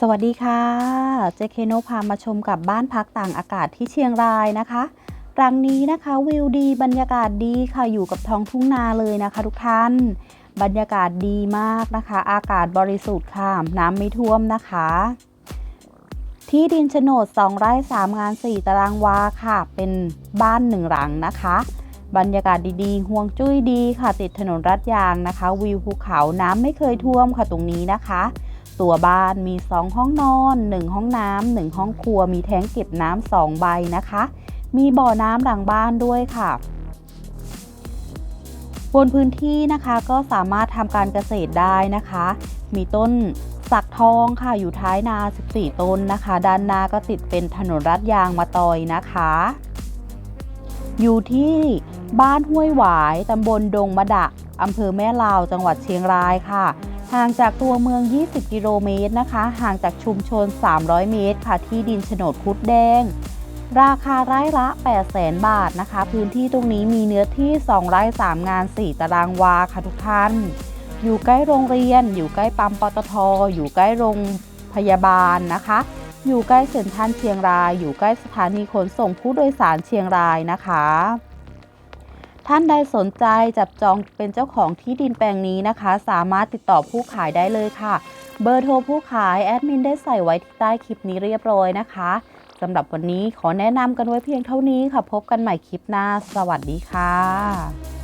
สวัสดีค่ะ เจเคโนพามาชมกับบ้านพักต่างอากาศที่เชียงรายนะคะรังนี้นะคะวิวดีบรรยากาศดีค่ะอยู่กับท้องทุ่งนาเลยนะคะ ทุกท่าน บรรยากาศดีมากนะคะ อากาศบริสุทธิ์ค่ะ น้ำไม่ท่วมนะคะ ที่ดินโฉนด 2 ไร่ 3 งาน 4 ตารางวาค่ะ เป็นบ้านหนึ่งหลังนะคะ บรรยากาศดีๆห่วงจุ้ยดีค่ะ ติดถนนรัดยางนะคะ วิวภูเขาน้ำไม่เคยท่วมค่ะตรงนี้นะคะ ตัวบ้านมี 2 ห้องนอน 1 ห้องน้ำ1ห้องครัว มีแท้งเก็บน้ำ2ใบนะคะ มีบ่อน้ำหลังบ้านด้วยค่ะ บนพื้นที่นะคะก็สามารถทำการเกษตรได้นะคะ มีต้นสักทองค่ะอยู่ท้ายนา 14 ต้นนะคะ ด้านหน้าก็ติดเป็นถนนรัดยางมาตอยนะคะ อยู่ที่บ้านห้วยหวายตำบลดงมะดะอำเภอแม่ลาวจังหวัดเชียงรายค่ะ ห่างจากตัวเมือง 20 กิโลเมตรนะคะ ห่างจากชุมชน 300 เมตร ค่ะ ที่ดินโฉนดคุดแดง ราคาไร่ละ 800,000บาทนะคะ พื้นที่ตรงนี้มีเนื้อที่ 2 ไร่ 3 งาน 4 ตารางวาค่ะทุกท่าน อยู่ใกล้โรงเรียน อยู่ใกล้ปั๊มปตท อยู่ใกล้โรงพยาบาลนะคะ อยู่ใกล้เซ็นทรัลเชียงราย อยู่ใกล้สถานีขนส่งผู้โดยสารเชียงรายนะคะ ท่านใดสนใจจับจองเป็นเจ้าของที่ดินแปลงนี้นะคะ สามารถติดต่อผู้ขายได้เลยค่ะ เบอร์โทรผู้ขายแอดมินได้ใส่ไว้ที่ใต้คลิปนี้เรียบร้อยนะคะสำหรับวันนี้ขอแนะนำกันไว้เพียงเท่านี้ค่ะ พบกันใหม่คลิปหน้า สวัสดีค่ะ